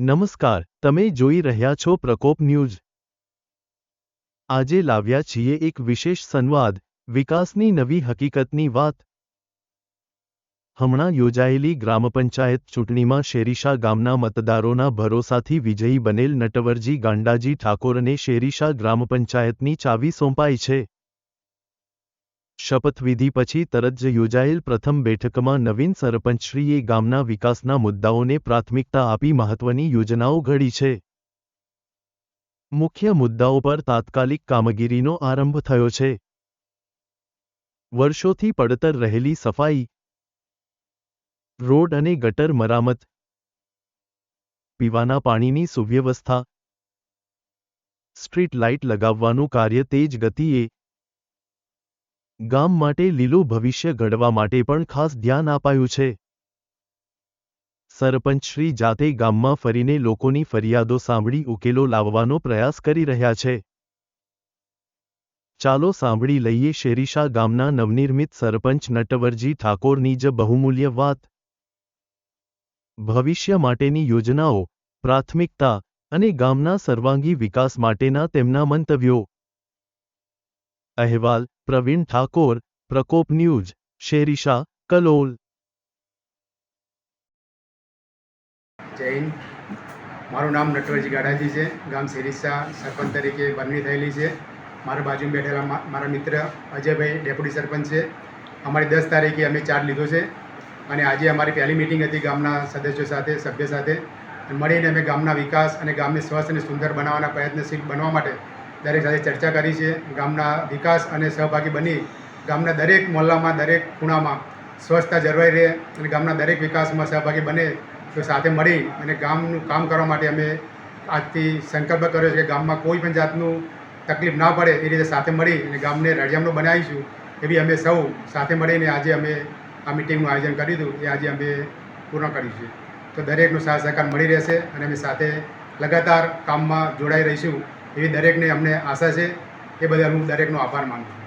નમસ્કાર, તમે જોઈ રહ્યા છો પ્રકોપ ન્યૂઝ. આજે લાવ્યા છીએ એક વિશેષ સંવાદ, વિકાસની નવી હકીકતની વાત. હમણાં યોજાયેલી ગ્રામ પંચાયત ચૂંટણીમાં શેરીશા ગામના મતદારોના ભરોસાથી વિજયી બનેલ નટવરજી ગાંડાજી ઠાકોરને શેરીશા ગ્રામ પંચાયતની ચાવી સોંપાઈ છે. શપથવિધિ પછી તરત જ યોજાયેલ પ્રથમ બેઠકમાં નવીન સરપંચશ્રીએ ગામના વિકાસના મુદ્દાઓને પ્રાથમિકતા આપી મહત્વની યોજનાઓ ઘડી છે. મુખ્ય મુદ્દાઓ પર તાત્કાલિક કામગીરીનો આરંભ થયો છે. વર્ષોથી પડતર રહેલી સફાઈ, રોડ અને ગટર મરામત, પીવાના પાણીની સુવ્યવસ્થા, સ્ટ્રીટ લાઇટ લગાવવાનું કાર્ય તેજ ગતિએ ગામ માટે લીલું ભવિષ્ય ઘડવા માટે પણ ખાસ ધ્યાન અપાયું છે. સરપંચશ્રી જાતે ગામમાં ફરીને લોકોની ફરિયાદો સાંભળી ઉકેલો લાવવાનો પ્રયાસ કરી રહ્યા છે. ચાલો સાંભળી લઈએ શેરીશા ગામના નવનિર્મિત સરપંચ નટવરજી ઠાકોરની જ બહુમૂલ્ય વાત. ભવિષ્ય માટેની યોજનાઓ, પ્રાથમિકતા અને ગામના સર્વાંગી વિકાસ માટેના તેમના મંતવ્યો. અહેવાલ પ્રવીણ ઠાકોર પ્રકોપ ન્યૂઝ શેરીશા કલોલ હિન્દ મારું નામ નટવરજી ગાડાજી છે. ગામ શેરીશા, સરપંચ તરીકે બરણી થયેલી છે. મારા બાજુમાં બેઠેલા મારા મિત્ર અજયભાઈ ડેપ્યુટી સરપંચ છે. અમારી દસ તારીખે અમે ચાર્જ લીધો છે અને આજે અમારી પહેલી મિટિંગ હતી ગામના સદસ્યો સાથે, સભ્ય સાથે. મળીને અમે ગામના વિકાસ અને ગામની સ્વસ્થ અને સુંદર બનાવવાના પ્રયત્નશીલ બનવા માટે દરેક સાથે ચર્ચા કરી છે. ગામના વિકાસ અને સહભાગી બની ગામના દરેક મોહલ્લામાં, દરેક ખૂણામાં સ્વચ્છતા જળવાઈ રહે અને ગામના દરેક વિકાસમાં સહભાગી બને તો સાથે મળી અને ગામનું કામ કરવા માટે અમે આજથી સંકલ્પ કર્યો છે કે ગામમાં કોઈ પણ જાતનું તકલીફ ના પડે એ રીતે સાથે મળી અને ગામને રળિયામણું બનાવીશું એવી અમે સૌ સાથે મળીને આજે અમે આ મિટિંગનું આયોજન કર્યું હતું. એ આજે અમે પૂર્ણ કર્યું છે. તો દરેકનો સાથ સહકાર મળી રહેશે અને અમે સાથે લગાતાર કામમાં જોડાઈ રહીશું. એવી દરેકને અમને આશા છે એ બદલ હું દરેકનો આભાર માનું છું.